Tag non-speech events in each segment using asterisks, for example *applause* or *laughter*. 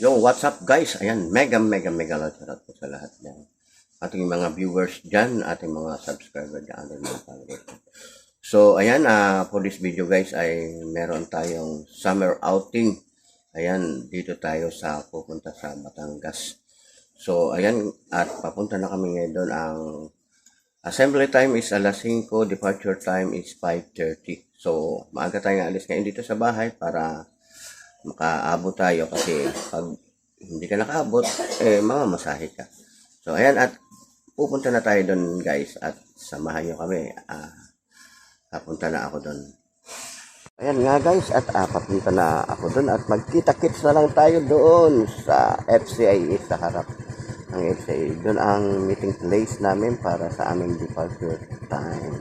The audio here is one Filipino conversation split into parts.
Yo, what's up guys? Ayan, mega, mega, mega lot po sa lahat ng ating mga viewers dyan, ating mga subscriber dyan, ating mga followers. So, ayan, ah for this video guys ay meron tayong summer outing. Ayan, dito tayo sa pupunta sa Batangas. So, ayan, at papunta na kami ngayon doon. Ang assembly time is alas 5, departure time is 5.30. So, maaga tayong alis ngayon dito sa bahay para makaabot tayo kasi pag hindi ka nakaabot, eh, mamamasahe ka. So, ayan, at pupunta na tayo doon, guys, at samahan nyo kami. Ah, papunta na ako doon. Ayan nga, guys, at ah, papunta na ako doon at magkita-kits na lang tayo doon sa FCIA sa harap ng FCIA. Doon ang meeting place namin para sa aming departure time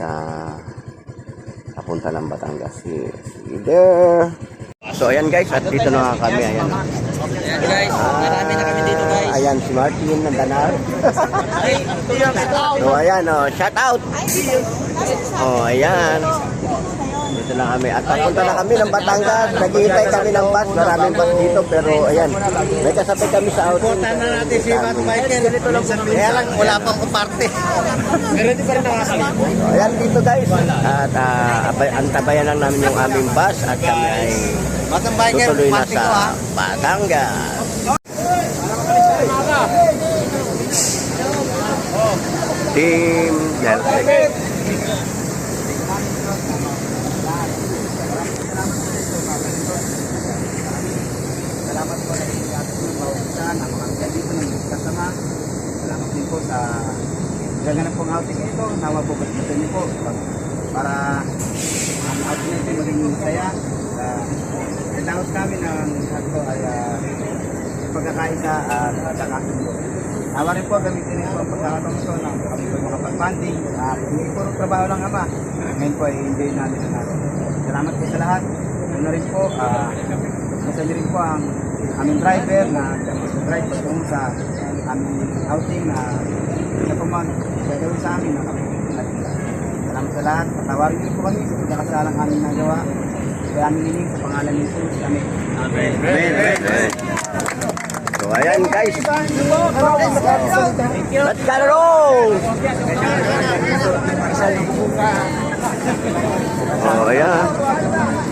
sa papunta ng Batangas. There. So ayan guys, at dito na nga kami. Ayan. Ayan guys, marami na kami dito guys. Ayan si Martin ng Danar. so ayan, oh, shout out. Oh, ayan. Dito na kami. At papunta na kami ng Batangas. Naghihintay kami ng bus. Maraming bus dito. Pero ayan, may kasabay kami sa outing. Punta na natin si Matt Michael. Kaya lang, wala pang kuparte. Pero di pa rin nakakalipo. So, ayan dito guys. At uh, antabayan lang namin yung aming bus. At kami ay tutuloy na sa. Batangas. Team Delta. Salamat po sa inyo at sa pausan, ang mga kaya dito ng kasama. Salamat din po sa gaganap pong outing ito. Nawa po basta niyo po para ang outing natin maging masaya. Uh, Nagdaos kami ng ito ay uh, pagkakaisa at pagkakasundo. Nawa rin po gamitin po ang pagkakataon ito ng kami po mga pag-banding. Uh, hindi puro trabaho lang ama. Ngayon po ay enjoy natin ang. Salamat po sa lahat. Ano rin po, ah, Nasa rin po ang aming driver na drive po po sa aming outing na siya mag gagawin sa amin na kami Salamat sa lahat. Patawarin niyo po kami sa pagkakasalang aming nagawa. Kaya aming hiling sa pangalan ni Jesus. Amen. Amen. So ayan guys. Let's go roll! Oh ayan.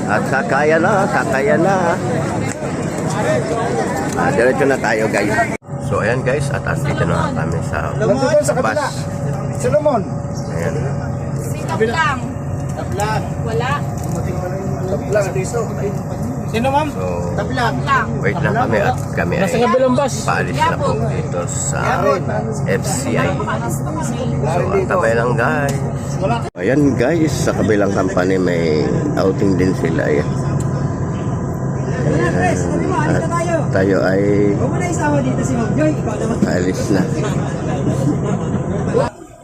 At sakaya na, sakaya na. Ah, diretso na tayo guys. So ayan guys, at andito na kami sa Nandun sa bus. Solomon. Ayan. Tablang. Tablang. Wala. Tablang dito. Sino ma'am? So, Tablang. Wait lang kami at kami ay paalis na po dito sa FCI. So, antabay lang guys. Ayan guys, sa kabilang company may outing din sila. Ayan. Ayan. Tayo ay paalis na.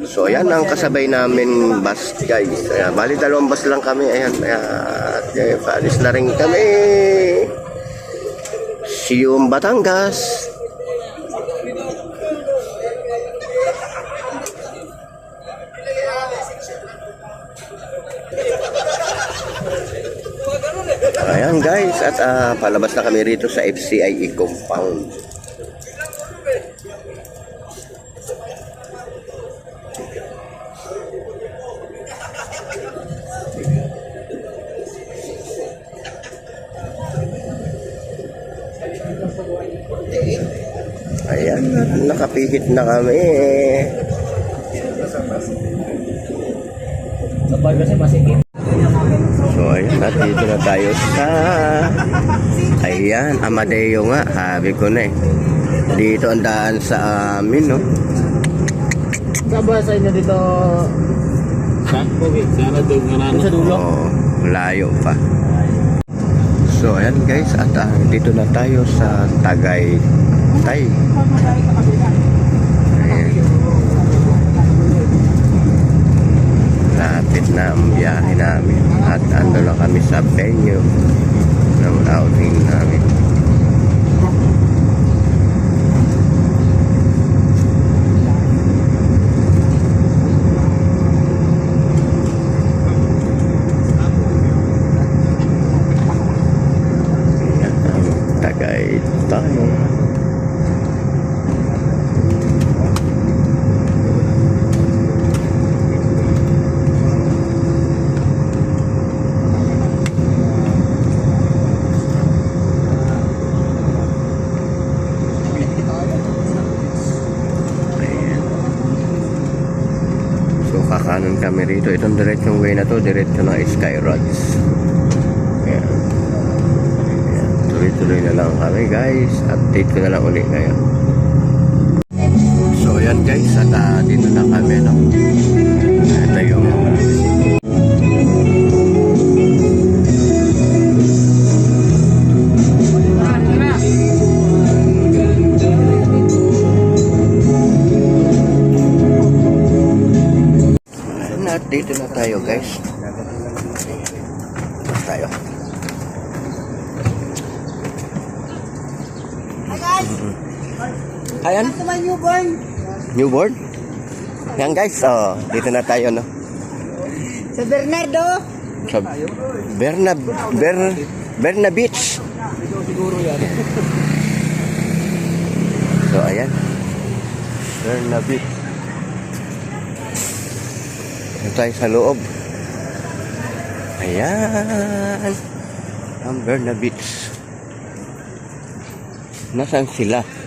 So ayan ang kasabay namin bus guys. Ayan, bali dalawang bus lang kami. Ayan, at paalis na rin kami. See you in Batangas. Ayan guys, at ah, palabas na kami rito sa FCIE compound. Ayan, nakapihit na kami. So, ayun, at dito na tayo sa... Ayan, Amadeo nga, sabi ko na eh. Dito ang daan sa amin, no? Saba sa inyo dito. Saan po? Sana doon nga na. Sa dulo. Oo, layo pa. So, ayan guys, at ah, dito na tayo sa Tagay. Tay. Ayan. Lapit na ang biyahe namin. At ando na kami sa venue ng outing namin. Ayan ang Tagay tayo. Ayan. So kakanon kami rito. Itong diretsong way na to, diretso na Sky Rods. Ayan. Ayan. Tuloy-tuloy na lang kami guys. Update ko na lang ulit ngayon. So ayan guys, at ah, dito na kami no. Ito yung dito na tayo guys. Tapos tayo. Ayan. Newborn? Yan guys, oh, dito na tayo no. Sa Bernardo. Sa Berna Ber Berna Beach. So ayan. Berna Beach. Dito tayo sa loob. Ayan. Ang Berna Beach. Nasaan sila?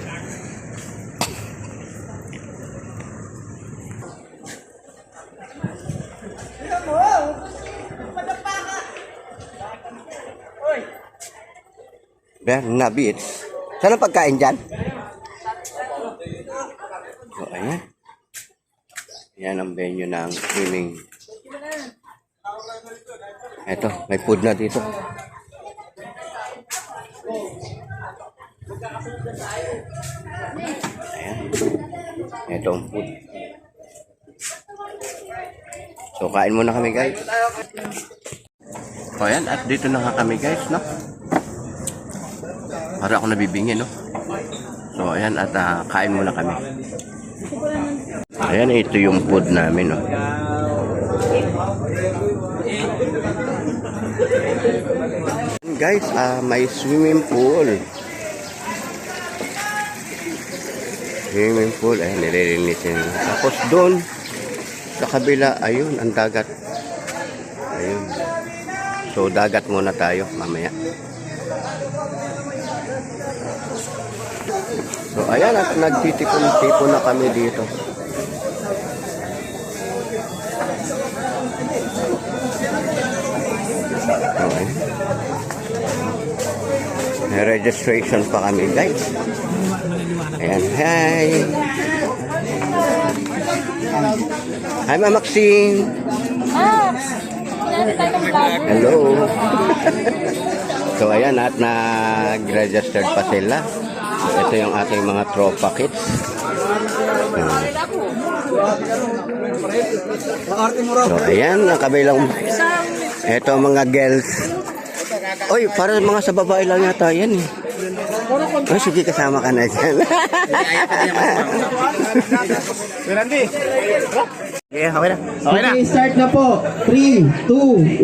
Berna Beach. Saan ang pagkain dyan? So, ayan. Yan ang venue ng swimming. Eto, may food na dito. Ayan. Ito ang food. So, kain muna kami guys. O ayan, at dito na kami guys, no? Para ako nabibingin, no? So, ayan, at ah, kain muna kami. Ayan, ito yung food namin, no? Guys, ah, may swimming pool. Swimming pool, ayan, nililinisin. Tapos doon, sa kabila, ayun, ang dagat. Ayun. So, dagat muna tayo mamaya. So, ayan at nagtitipon-tipon na kami dito. Okay. Registration pa kami, guys. Ayan, hi! Hi, Ma'am Maxine! Hello! *laughs* so, ayan at nag-registered pa sila. So, ito yung ating mga tropa kits. So, ayan, ang kabilang... Ito ang mga girls. Oy, para mga sa babae lang yata yan eh. Oh, sige, kasama ka na dyan. Okay, okay na. Okay, start na po. 3, 2, 1.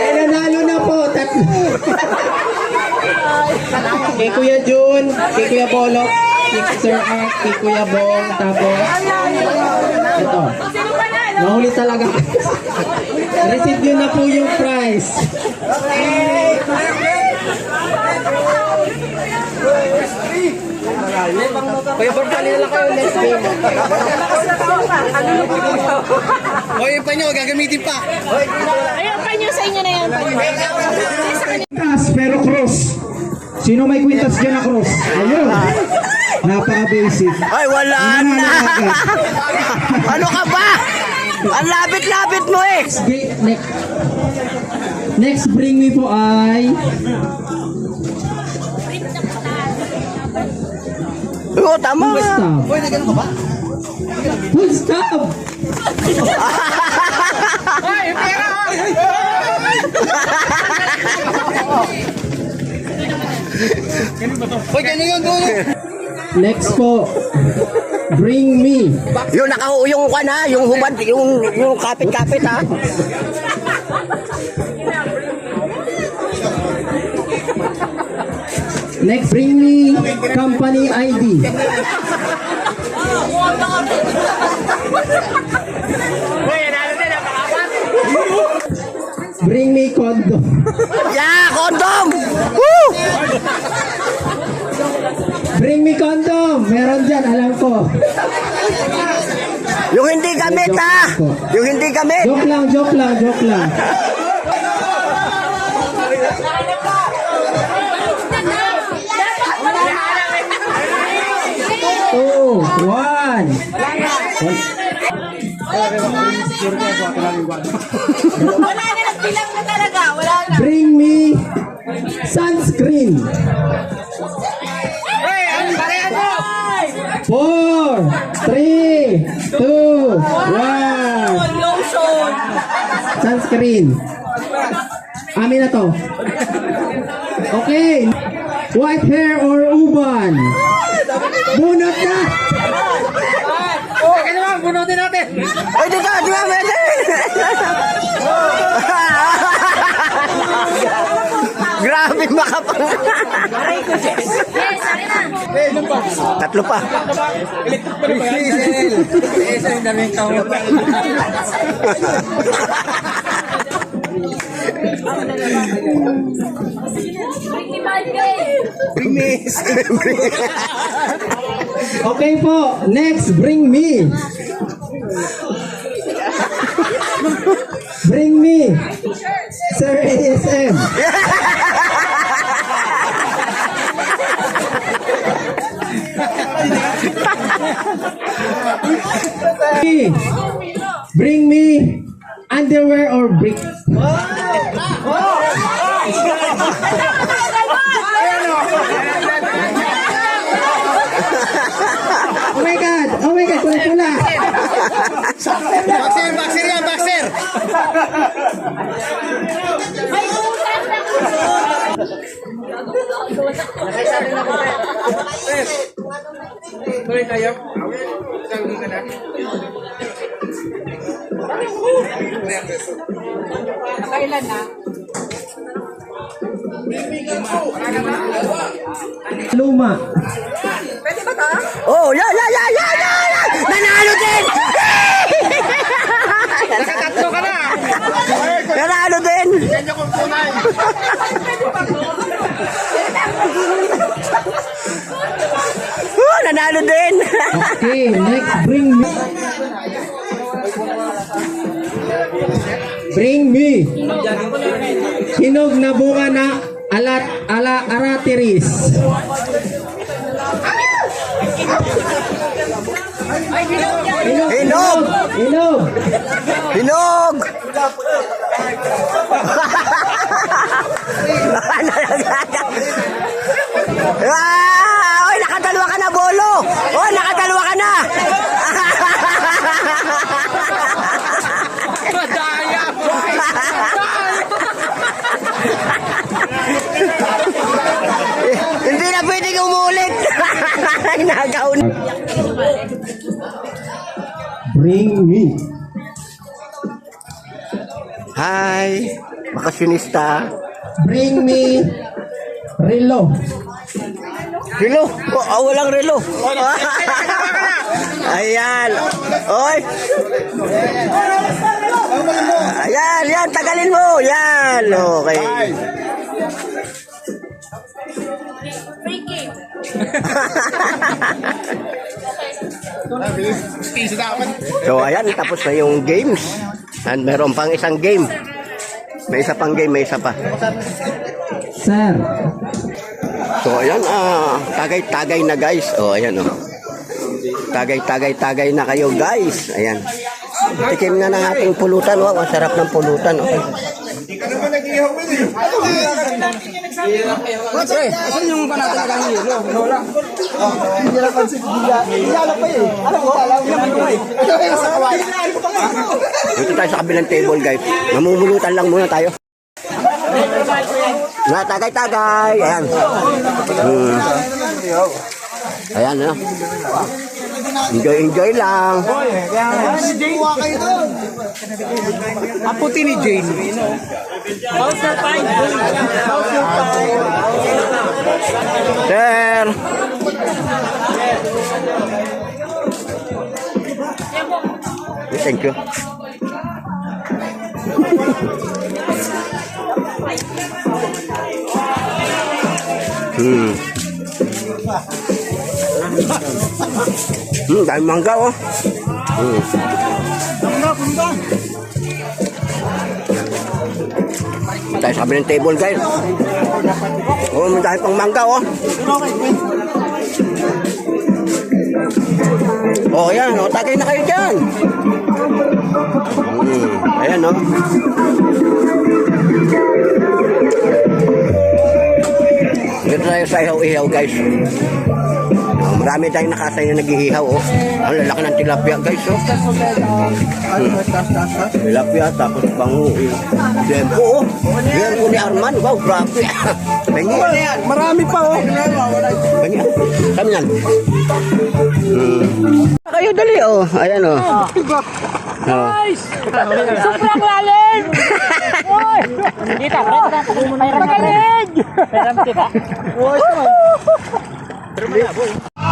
Ay, nanalo na po. Tatlo. Kay Kuya Jun, kay Kuya Bolok, kay Sir Art, kay Kuya Bong, tapos ito. Nahuli talaga. *laughs* Receive nyo na po yung prize. Kuya Bong, kali na lang kayo next game. Hoy, pa nyo, gagamitin pa. Ayun, panyo sa inyo na yan. Pero cross. Sino may kwintas dyan na cross? Ayun. Napaka-basic. Ay, wala Ano na! na ano ka ba? Ang labit-labit mo eh! Okay, next. Next bring me po ay Oo, tama full stop. Full stop. *laughs* Next po. Bring me. Yung naka yung kwan ha, yung hubad, yung yung kapit-kapit ha. Next, bring me company ID. Bring me condom. *laughs* Yeah, condom. Woo! Bring me condom. Meron dyan, alam ko. Yung hindi gamit ha. Yung hindi gamit. Joke lang, joke lang, joke lang. Two, one. Wala na, nagbilang na talaga. Wala na. Bring me sunscreen. Four, three, two, one. Lotion. Sunscreen. Amin na to. Okay. White hair or uban? Bunot na! Ay, di ka, di ba, pwede? Grabe makapang. Tatlo pa. Okay po. Next, bring me. Bring me. Sir ASM. Bring me underwear or brick. Oh my God! Oh my God! Luma. Oh, ya, ya, ya, ya, ya, ya! Nanalo din! Nakatatlo ka na! Nanalo din! Ganyan kong tunay! Oh, nanalo din! Okay, next, bring me. Bring me. Hinog na bunga na alat ala aratiris. Hinog. Hinog! Hinog. Hinog! ah! Oy, nakadalawa ka na, Bolo! Oy, nakadalawa ka na! Hindi na pwedeng umulit. Nagaw na. Bring me. Hi, bakasyonista. Bring me relo. Relo. Oh, ah, walang relo. *laughs* Ayan. Oy. Ayan, yan. Tagalin mo. Yan. Okay. Dapat. *laughs* So, ayan. Tapos na yung games. And meron pang isang game. May isa pang game. May isa pa. Sir. So, ayan. Ah, tagay-tagay na guys. Oh, ayan. Oh. Tagay-tagay-tagay na kayo guys. Ayan. Tikim na ng ating pulutan. Wow, ang sarap ng pulutan. Oh. Pre, asan yung panatalagang yelo? Wala. Hindi na pansin. Hindi alam pa eh. Alam mo? Hindi naman ko eh. Sa kaway. Dito tayo sa kabilang table, guys. Namumulutan lang muna tayo. Na, tagay-tagay. Ayan. Hmm. Ayan, ano? Enjoy, enjoy lang. Aputi ni Jane. Sir! Yes, thank you. Hmm. Hmm, dahil mangga oh. Hmm. Tayo sabi ng table guys. Oh, may dahil pang mangga oh. Oh, yan. O, tagay na kayo dyan. Hmm, ayan, no? Dito tayo sa ihaw-ihaw, guys. Marami tayong nakasay na nag-iihaw, oh. Ang lalaki ng tilapia, guys, oh. Hmm. Tilapia, tapos bango. Dempo, oh. Yan po ni Arman. Wow, grabe. *laughs* Pengi. Marami pa oh. Pengi. Saan yan? Hmm. Kayo dali, oh. Ayan, oh. Oh. Sobrang lalim! Uy! Kita, Magaling! Peram kita. Alay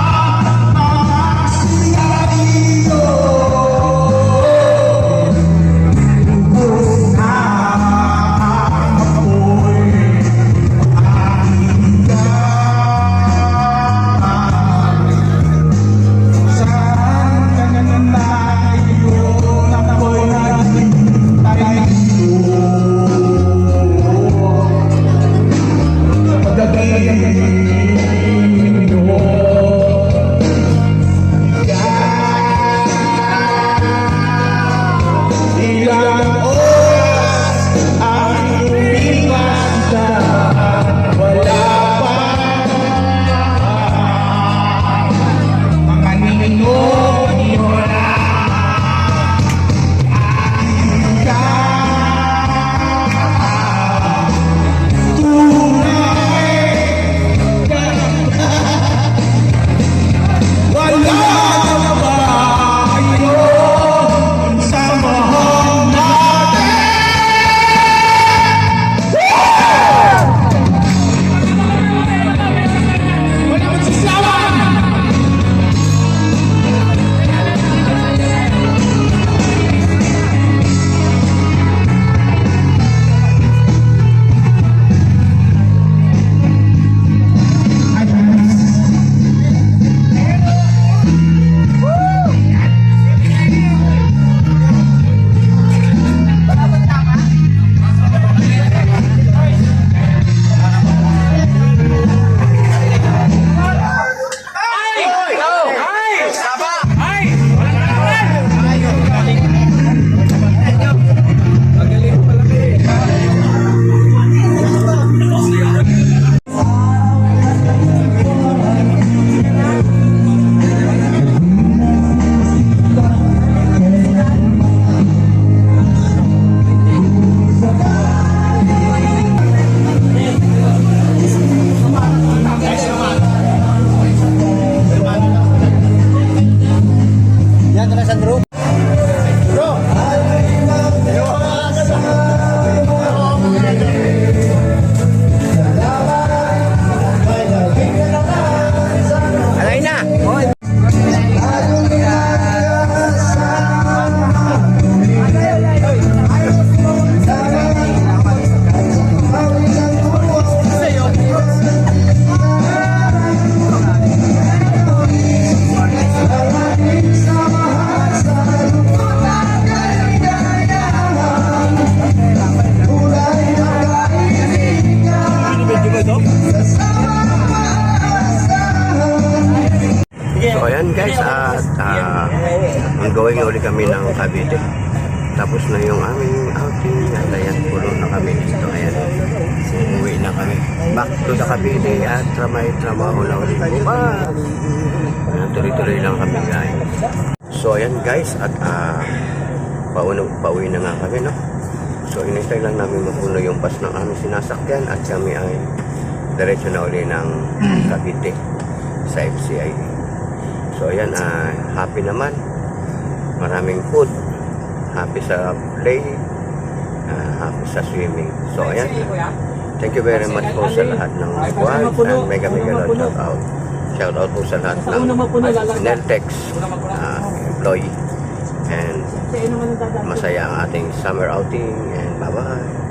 tuloy-tuloy lang kami guys. So ayan guys, at uh, pauwi, pauwi na nga kami no. So inintay lang namin mapuno yung bus ng aming sinasakyan at kami ay diretso na uli ng Cavite sa FCI. So ayan, ah, happy naman. Maraming food. Happy sa play. ah, happy sa swimming. So ayan. Thank you very much po sa lahat ng nagkuhan and mega mega shout out. Shout out po sa lahat ng Neltex ah, employee. And masaya ang ating summer outing and bye bye.